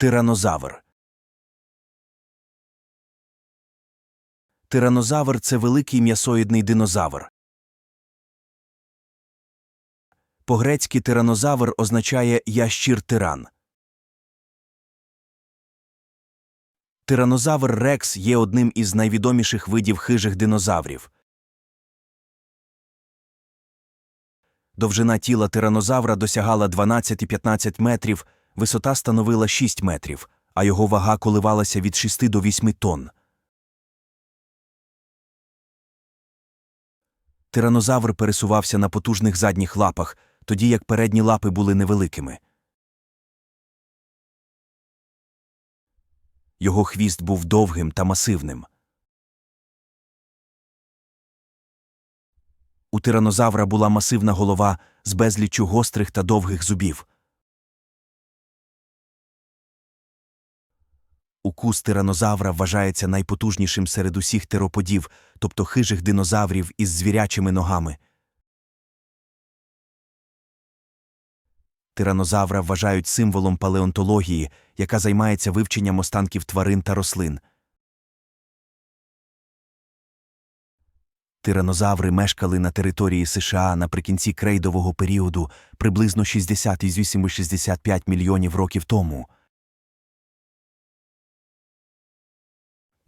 Тиранозавр. Тиранозавр це великий м'ясоїдний динозавр. По-грецьки тиранозавр означає ящір-тиран. Тиранозавр Рекс є одним із найвідоміших видів хижих динозаврів. Довжина тіла тиранозавра досягала 12-15 метрів, висота становила 6 метрів, а його вага коливалася від 6 до 8 тонн. Тиранозавр пересувався на потужних задніх лапах, тоді як передні лапи були невеликими. Його хвіст був довгим та масивним. У тиранозавра була масивна голова з безліччю гострих та довгих зубів. Укус тиранозавра вважається найпотужнішим серед усіх тероподів, тобто хижих динозаврів із звірячими ногами. Тиранозавра вважають символом палеонтології, яка займається вивченням останків тварин та рослин. Тиранозаври мешкали на території США наприкінці крейдового періоду приблизно 60-65 мільйонів років тому.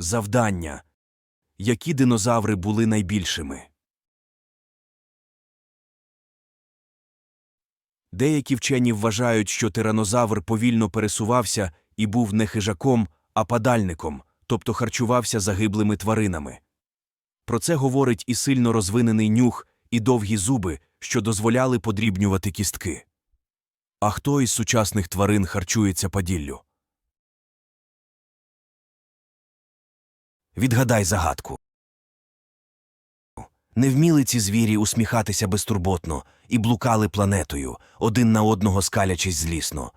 Завдання. Які динозаври були найбільшими? Деякі вчені вважають, що тиранозавр повільно пересувався і був не хижаком, а падальником, тобто харчувався загиблими тваринами. Про це говорить і сильно розвинений нюх, і довгі зуби, що дозволяли подрібнювати кістки. А хто із сучасних тварин харчується паділлю? Відгадай загадку. Не вміли ці звірі усміхатися безтурботно і блукали планетою, один на одного скалячись злісно.